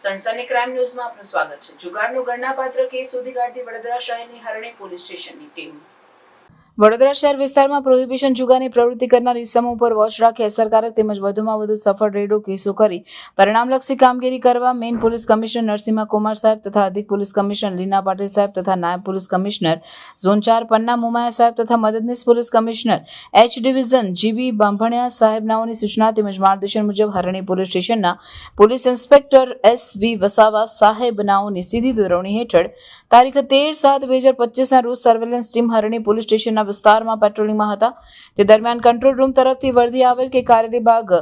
સનસની crime ન્યૂઝમાં આપનું સ્વાગત છે. જુગારનો ગણનાપાત્ર કેસ સુધી કાઢતી વડોદરા શહેરની હરણી પોલીસ સ્ટેશનની ટીમ. વડોદરા શહેર વિસ્તારમાં પ્રોહિબિશન જુગારની પ્રવૃત્તિ કરનાર ઇસમો ઉપર વોચ રાખી અસરકારક તેમજ વધુમાં વધુ સફળ રેડો કેસો કરી. પરિણામલક્ષી કામગીરી કરવા main police commissioner Narasimha Kumar સાહેબ તથા અધિક પોલીસ કમિશનર લીના પાટીલ સાહેબ તથા નાયબ પોલીસ કમિશનર ઝોન ચાર પન્ના મુમાયા સાહેબ તથા મદદનીશ police commissioner H division GB Bambhaniya સાહેબનાઓની સૂચના તેમજ માર્ગદર્શન મુજબ હરણી પોલીસ સ્ટેશનના police inspector S V Vasava સાહેબનાઓની સીધી દોરવણી હેઠળ તારીખ તેર સાત બે હજાર પચીસના રોજ સર્વેલન્સ ટીમ હરણી પોલીસ સ્ટેશનના વિસ્તારમાં પેટ્રોલિંગમાં હતા. તે દરમિયાન કંટ્રોલ રૂમ તરફથી વર્દી આવેલ કે કારેલી બાગ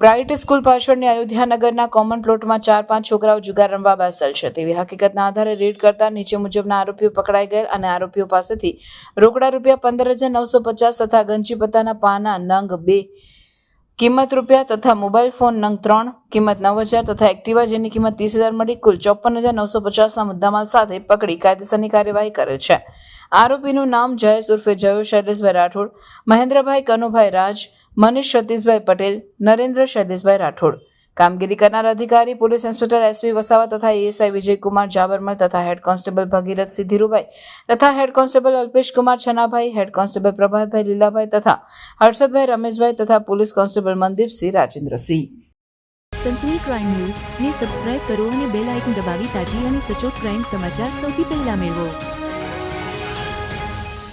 બ્રાઇટ સ્કૂલ પાછળની અયોધ્યાનગરના કોમન પ્લોટમાં ચાર પાંચ છોકરાઓ જુગાર રમવા બેસેલ છે. તેવી હકીકતના આધારે રેડ કરતા નીચે મુજબના આરોપીઓ પકડાઈ ગયેલ અને આરોપીઓ પાસેથી રોકડા રૂપિયા પંદર હજાર નવસો પચાસ તથા ગંજી પત્તાના પાના નંગ બે કિંમત રૂપિયા તથા મોબાઈલ ફોન નંગ ત્રણ, કિંમત નવ હજાર તથા એક્ટિવા જેની કિંમત ત્રીસ હજાર મળી કુલ ચોપન હજાર નવસો પચાસના મુદ્દામાલ સાથે પકડી કાયદેસરની કાર્યવાહી કરે છે. આરોપીનું નામ જયેશ ઉર્ફે જયો શૈલેષભાઈ રાઠોડ, મહેન્દ્રભાઈ કનુભાઈ રાજ, મનીષ સતીશભાઈ પટેલ, નરેન્દ્ર શૈલેષભાઈ રાઠોડ. કામગીરી કરનાર અધિકારી, પોલીસ ઇન્સ્પેક્ટર એસવી વસાવા તથા એએસઆઈ વિજયકુમાર જાબરમલ તથા હેડ કોન્સ્ટેબલ ભગીરથ સિદ્ધિરુભાઈ તથા head constable Alpesh Kumar Chhanabhai, head constable Prabhatbhai Lilabhai તથા હર્ષદભાઈ રમેશભાઈ તથા police constable Mandeepsinh Rajendrasinh. સનસની crime news ને સબસ્ક્રાઇબ કરો અને બેલ આઇકન દબાવી તાજી અને સચોટ ક્રાઇમ સમાચાર સૌથી પહેલા મેળવો.